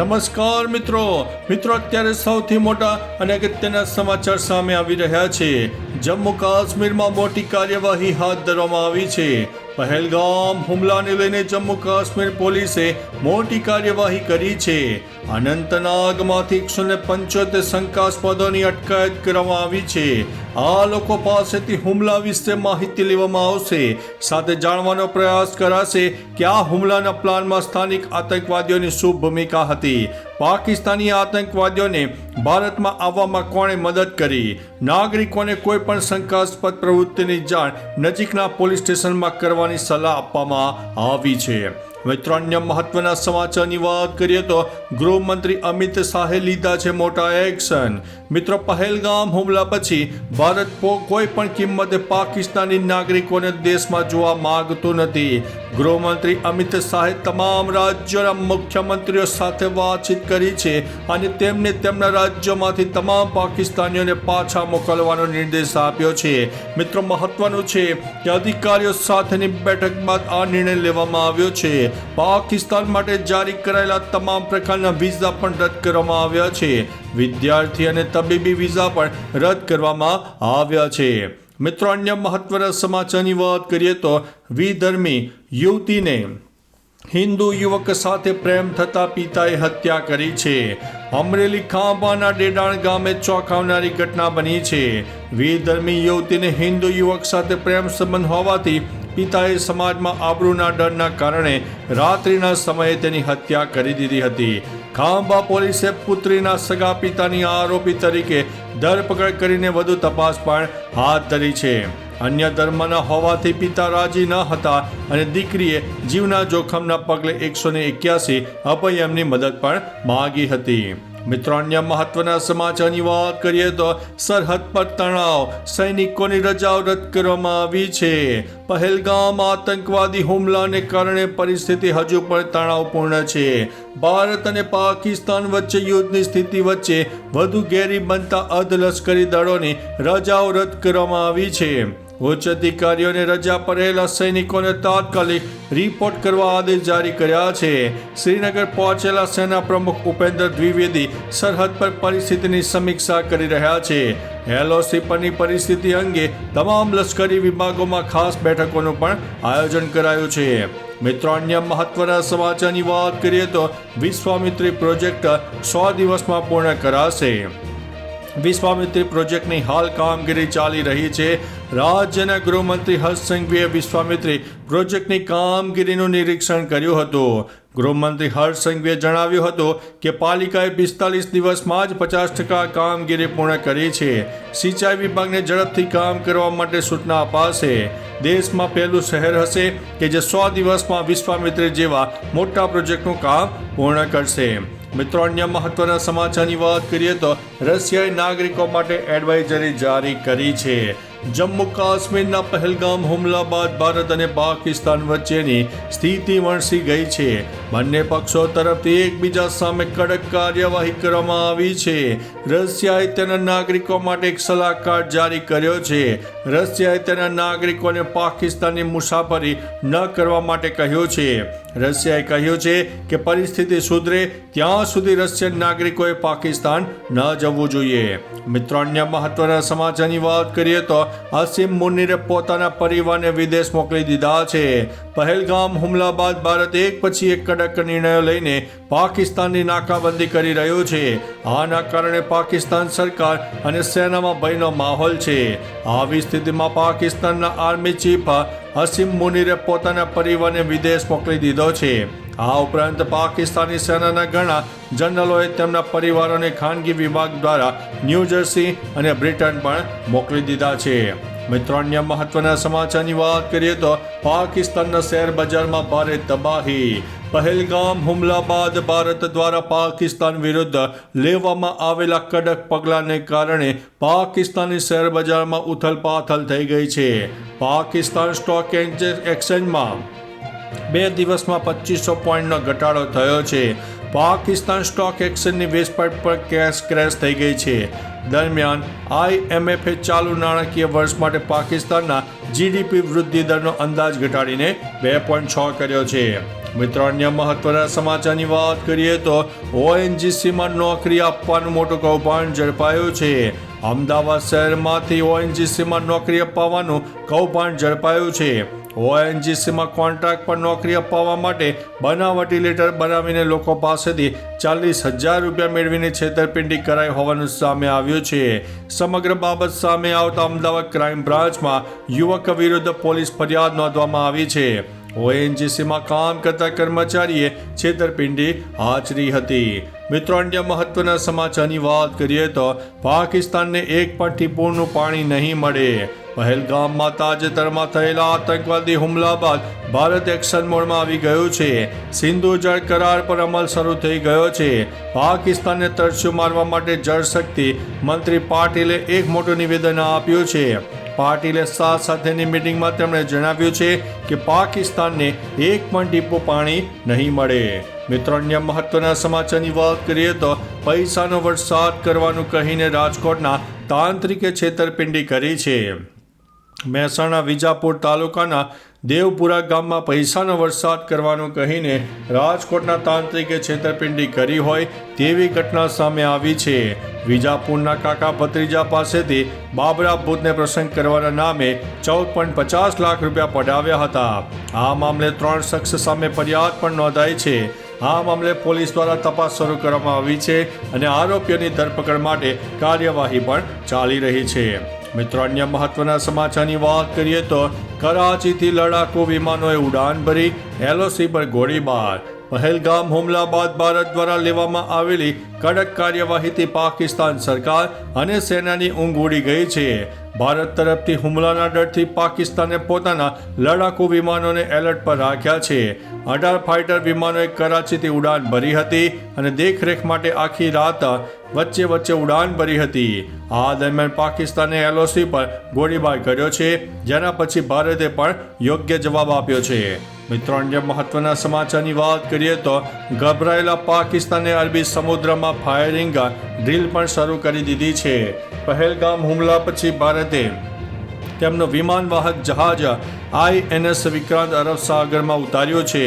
નમસ્કાર મિત્રો. મિત્રો અત્યારે સૌથી મોટા અને અગત્યના સમાચાર સામે આવી રહ્યા છે. જમ્મુ કાશ્મીરમાં મોટી કાર્યવાહી હાથ ધરવામાં આવી છે. પહેલગામ હુમલાને લઈને જમ્મુ કાશ્મીર પોલીસે મોટી કાર્યવાહી કરી છે. અનંતનાગમાંથી એકસો ને પંચોતેર શંકાસ્પદોની અટકાયત કરવામાં આવી છે. આ લોકો પાસેથી હુમલા વિશે માહિતી લેવામાં આવશે. સાથે જાણવાનો પ્રયાસ કરાશે કે આ હુમલાના પ્લાનમાં સ્થાનિક આતંકવાદીઓની શું ભૂમિકા હતી. પાકિસ્તાની આતંકવાદીઓને ભારતમાં આવવામાં કોણે મદદ કરી? નાગરિકોને કોઈ પણ શંકાસ્પદ પ્રવૃત્તિની જાણ નજીકના પોલીસ સ્ટેશનમાં કરવાની સલાહ આપવામાં આવી છે. મિત્રો અન્ય મહત્વના સમાચારની વાત કરીએ તો ગૃહમંત્રી અમિત શાહે લીધા છે મોટા એક્શન. મિત્રો પહેલગામ હુમલા પછી ભારત કોઈ પણ કિંમતે પાકિસ્તાની નાગરિકોને દેશમાં જોવા માગતું નથી. ગૃહમંત્રી અમિત શાહે તમામ રાજ્યોના મુખ્યમંત્રીઓ સાથે વાતચીત કરી છે અને તેમને તેમના રાજ્યોમાંથી તમામ પાકિસ્તાનીઓને પાછા મોકલવાનો નિર્દેશ આપ્યો છે. મિત્રો, મહત્વનું છે કે અધિકારીઓ સાથેની બેઠક બાદ આ નિર્ણય લેવામાં આવ્યો છે. પાકિસ્તાન માટે જારી કરાયેલા તમામ પ્રકારના વિઝા પણ રદ કરવામાં આવ્યા છે. વિદ્યાર્થી અને તબીબી વિઝા પણ રદ કરવામાં આવ્યા છે. મિત્રો, અન્ય મહત્વના સમાચારની વાત કરીએ તો વિધર્મી યુવતીને હિન્દુ યુવક સાથે પ્રેમ થતા પિતાએ હત્યા કરી છે. અમરેલી ખાંભાના ડેડાણ ગામે ચોંકાવનારી ઘટના બની છે. વિધર્મી યુવતીને હિન્દુ યુવક સાથે પ્રેમ સંબંધ હોવાથી પિતાએ સમાજમાં આબરૂના ડરના કારણે રાત્રિના સમયે તેની હત્યા કરી દીધી હતી. ખાંભા પોલીસે પુત્રીના સગા પિતાની આરોપી તરીકે ધરપકડ કરીને વધુ તપાસ પણ હાથ ધરી છે. અન્ય ધર્મના હોવાથી પિતા રાજી ન હતા અને દીકરીએ જીવના જોખમના પગલે એકસો ને એક્યાસી અભયમની મદદ પણ માગી હતી. મિત્રો અન્ય મહત્વના સમાચારની વાત કરીએ તો સરહદ પર તણાવ, સૈનિકોની રજાઓ રદ કરવામાં આવી છે. પહેલગામ આતંકવાદી હુમલાને કારણે પરિસ્થિતિ હજુ પણ તણાવપૂર્ણ છે. ભારત અને પાકિસ્તાન વચ્ચે યુદ્ધની સ્થિતિ વચ્ચે વધુ ઘેરી બનતા અર્ધલશ્કરી દળોની રજાઓ રદ કરવામાં આવી છે. ઉચ્ચ અધિકારીઓને રજા પર રહેલા સૈનિકોને તાત્કાલિક રિપોર્ટ કરવા આદેશ જારી કર્યા છે. શ્રીનગર પહોંચેલા સેના પ્રમુખ ઉપેન્દ્ર દ્વિવેદી સરહદ પર પરિસ્થિતિની સમીક્ષા કરી રહ્યા છે. એલઓસી પરની પરિસ્થિતિ અંગે તમામ લશ્કરી વિભાગોમાં ખાસ બેઠકોનું પણ આયોજન કરાયું છે. મિત્રો, અન્ય મહત્વના સમાચારની વાત કરીએ તો વિશ્વામિત્રી પ્રોજેક્ટ સો દિવસમાં પૂર્ણ કરાશે. વિશ્વામિત્રી પ્રોજેક્ટની હાલ કામગીરી ચાલી રહી છે. રાજ્યના ગૃહમંત્રી હર્ષ સંઘવીએ વિશ્વામિત્રી પ્રોજેક્ટની કામગીરીનું નિરીક્ષણ કર્યું હતું. ગૃહમંત્રી હર્ષ સંઘવીએ જણાવ્યું હતું કે પાલિકાએ પિસ્તાલીસ દિવસમાં જ પચાસ ટકા કામગીરી પૂર્ણ કરી છે. સિંચાઈ વિભાગને ઝડપથી કામ કરવા માટે સૂચના અપાશે. દેશમાં પહેલું શહેર હશે કે જે સો દિવસમાં વિશ્વામિત્રી જેવા મોટા પ્રોજેક્ટનું કામ પૂર્ણ કરશે. મિત્રો અન્ય મહત્વના સમાચારની વાત કરીએ તો રશિયાએ નાગરિકો માટે એડવાઇઝરી જારી કરી છે. જમ્મુ કાશ્મીરના પહેલગામ હુમલા બાદ ભારત અને પાકિસ્તાન વચ્ચેની સ્થિતિ વણસી ગઈ છે. બંને પક્ષો તરફથી એકબીજા સામે કડક કાર્યવાહી કરવામાં આવી છે. રશિયાએ તેના નાગરિકો માટે એક સલાહકાર જારી કર્યો છે. રશિયાએ તેના નાગરિકોને પાકિસ્તાનની મુસાફરી ન કરવા માટે કહ્યું છે. રશિયાએ કહ્યું છે કે પરિસ્થિતિ સુધરે ત્યાં સુધી રશિયન નાગરિકોએ પાકિસ્તાન ન જવું જોઈએ. મિત્રો, અન્ય મહત્વના સમાચારની વાત કરીએ તો અસીમ મુનિરે પોતાના પરિવારને વિદેશ મોકલી દીધા છે. પહેલગામ હુમલા બાદ ભારત એક પછી એક કડક નિર્ણયો લઈને પાકિસ્તાનની નાકાબંધી કરી રહ્યું છે. આના કારણે પાકિસ્તાન સરકાર અને સેનામાં ભયનો માહોલ છે. આવી સ્થિતિમાં પાકિસ્તાનના આર્મી ચીફ અસીમ મુનિરે પોતાના પરિવારને વિદેશ મોકલી દીધો છે. આ ઉપરાંત પાકિસ્તાની સેનાના ઘણા જનરલોએ તેમના પરિવારોને ખાનગી વિભાગ દ્વારા ન્યૂજર્સી અને બ્રિટન પણ મોકલી દીધા છે. મિત્રો, અન્ય મહત્વના સમાચારની વાત કરીએ તો પાકિસ્તાનના શેર બજારમાં ભારે તબાહી. પહેલગામ હુમલા બાદ ભારત દ્વારા પાકિસ્તાન વિરુદ્ધ લેવામાં આવેલા કડક પગલાંને કારણે પાકિસ્તાની શેર બજારમાં ઉથલપાથલ થઈ ગઈ છે. પાકિસ્તાન સ્ટોક એક્સચેન્જમાં બે દિવસમાં પચીસો પોઈન્ટનો ઘટાડો થયો છે. પાકિસ્તાન સ્ટોક એક્સચેન્જની વેબસાઇટ પર કેશ ક્રેશ થઈ ગઈ છે. દરમિયાન આઈએમએફે ચાલુ નાણાકીય વર્ષ માટે પાકિસ્તાનના જીડીપી વૃદ્ધિ દરનો અંદાજ ઘટાડીને બે પોઈન્ટ છ કર્યો છે. મિત્રો, અન્ય મહત્વના સમાચારની વાત કરીએ તો ઓએનજીસીમાં નોકરી આપવાનું મોટું કૌભાંડ ઝડપાયું છે. અમદાવાદ શહેરમાંથી ઓએનજીસીમાં નોકરી અપાવવાનું કૌભાંડ ઝડપાયું છે. ઓએનજીસીમાં કોન્ટ્રાક્ટ પર નોકરી અપાવવા માટે બનાવટી લેટર બનાવીને લોકો પાસેથી ચાલીસ હજાર રૂપિયા મેળવીને છેતરપિંડી કરાઈ હોવાનું સામે આવ્યું છે. સમગ્ર બાબત સામે આવતા અમદાવાદ ક્રાઇમ બ્રાન્ચમાં યુવક વિરુદ્ધ પોલીસ ફરિયાદ નોંધવામાં આવી છે. ઓએનજીસીમાં કામ કરતા કર્મચારીએ છેતરપિંડી આચરી હતી. મિત્રો, અન્ય મહત્વના સમાચારની વાત કરીએ તો પાકિસ્તાનને એક પણ ટીપુનું પાણી નહીં મળે. પહેલગામમાં તાજેતરમાં થયેલા આતંકવાદી હુમલા બાદ ભારત એક્શન મોડમાં આવી ગયું છે. સિંધુ જળ કરાર પર અમલ શરૂ થઈ ગયો છે. પાકિસ્તાનને તરસ્યું મારવા માટે જળશક્તિ મંત્રી પાટીલે એક મોટું નિવેદન આપ્યું છે. પાટીલે સાત સાથેની મિટિંગમાં તેમણે જણાવ્યું છે કે પાકિસ્તાનને એક પણ ટીપું પાણી નહીં મળે. મિત્રો, અન્ય મહત્વના સમાચારની વાત કરીએ તો પૈસાનો વરસાદ કરવાનું કહીને રાજકોટના તાંત્રિકે છેતરપિંડી કરી છે. મહેસાણા વિજાપુર તાલુકાના દેવપુરા ગામમાં પૈસાનો વરસાદ કરવાનું કહીને રાજકોટના તાંત્રિકે છેતરપિંડી કરી હોય તેવી ઘટના સામે આવી છે. વિજાપુરના કાકા ભત્રીજા પાસેથી બાબરા ભૂતને પ્રસંગ કરવાના નામે ચૌદ પોઈન્ટ પચાસ લાખ રૂપિયા પડાવ્યા હતા. આ મામલે ત્રણ શખ્સ સામે ફરિયાદ પણ નોંધાઈ છે. આ મામલે પોલીસ દ્વારા તપાસ શરૂ કરવામાં આવી છે અને આરોપીઓની ધરપકડ માટે કાર્યવાહી પણ ચાલી રહી છે. મિત્રો, અન્ય મહત્વના સમાચારની વાત કરીએ તો કરાચીથી લડાકુ વિમાનોએ ઉડાન ભરી એલઓસી પર ગોળીબાર. પહેલગામ હુમલા બાદ ભારત દ્વારા લેવામાં આવેલી કડક કાર્યવાહીથી પાકિસ્તાન સરકાર અને સેનાની ઊંઘ ઉડી ગઈ છે. ભારત તરફથી હુમલાના ડરથી પાકિસ્તાને પોતાના લડાકુ વિમાનોને એલર્ટ પર રાખ્યા છે. અઢાર ફાઇટર વિમાનોએ કરાચીથી ઉડાન ભરી હતી અને દેખરેખ માટે આખી રાત વચ્ચે વચ્ચે ઉડાન ભરી હતી. આ દરમિયાન પાકિસ્તાને એલઓસી પર ગોળીબાર કર્યો છે, જેના પછી ભારતે પણ યોગ્ય જવાબ આપ્યો છે. મિત્રો અન્ય મહત્વના સમાચારની વાત કરીએ તો ગભરાયેલા પાકિસ્તાને અરબી સમુદ્રમાં ફાયરિંગ ડ્રીલ પણ શરૂ કરી દીધી છે. પહેલગામ હુમલા પછી ભારતે તેમનું વિમાનવાહક જહાજ આઈએનએસ વિક્રાંત અરબ સાગરમાં ઉતાર્યો છે,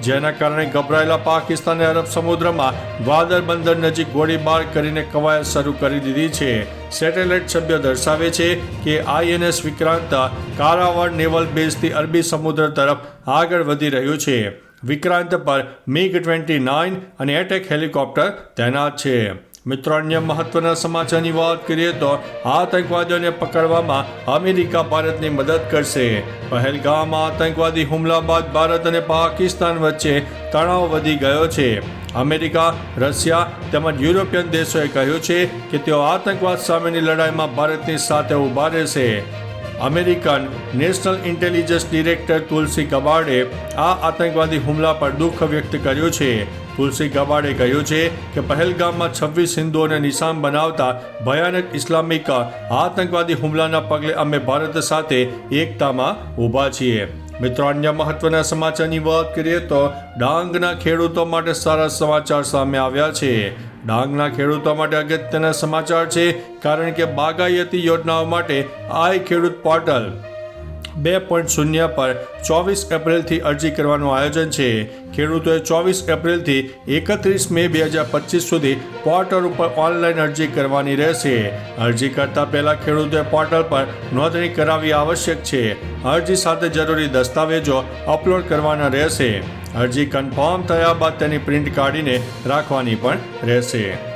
જેના કારણે ગભરાયેલા પાકિસ્તાને અરબ સમુદ્રમાં વાદર બંદર નજીક ગોળીબાર કરીને કવાયત શરૂ કરી દીધી છે. સેટેલાઇટ સભ્ય દર્શાવે છે કે આઈએનએસ વિક્રાંત કારાવાડ નેવલ બેઝથી અરબી સમુદ્ર તરફ આગળ વધી રહ્યું છે. વિક્રાંત પર મિગ ટ્વેન્ટી નાઇન અને એટેક હેલિકોપ્ટર તૈનાત છે. મિત્રો અન્ય મહત્વના સમાચારની વાત કરીએ તો આતંકવાદીઓને પકડવામાં અમેરિકા ભારતની મદદ કરશે. પહેલગામમાં આતંકવાદી હુમલા બાદ ભારત અને પાકિસ્તાન વચ્ચે તણાવ વધી ગયો છે. અમેરિકા, રશિયા તેમજ યુરોપિયન દેશોએ કહ્યું છે કે તેઓ આતંકવાદ સામેની લડાઈમાં ભારતની સાથે ઊભા રહેશે. American national intelligence director Tulsi Gabbard આ આતંકવાદી હુમલા પર દુઃખ વ્યક્ત કર્યું છે. તુલસી ગબાડે કહ્યું છે કે પહેલગામમાં છવ્વીસ હિન્દુઓને નિશાન બનાવતા ભયાનક ઇસ્લામિક આતંકવાદી હુમલાના પગલે અમે ભારત સાથે એકતામાં ઊભા છીએ. મિત્રો, અન્ય મહત્વના સમાચારની વાત કરીએ તો ડાંગના ખેડૂતો માટે સારા સમાચાર સામે આવ્યા છે. ડાંગના ખેડૂતો માટે અગત્યના સમાચાર છે, કારણ કે બાગાયતી યોજનાઓ માટે આઈ ખેડૂત પોર્ટલ બે પોઈન્ટ શૂન્ય પર ચોવીસ એપ્રિલથી અરજી કરવાનું આયોજન છે. ખેડૂતોએ ચોવીસ એપ્રિલથી એકત્રીસ મે બે હજાર પચીસ સુધી પોર્ટલ ઉપર ઓનલાઈન અરજી કરવાની રહેશે. અરજી કરતા પહેલા ખેડૂતોએ પોર્ટલ પર નોંધણી કરાવવી આવશ્યક છે. અરજી સાથે જરૂરી દસ્તાવેજો અપલોડ કરવાના રહેશે. અરજી કન્ફર્મ થયા બાદ તેની પ્રિન્ટ કાઢીને રાખવાની પણ રહેશે.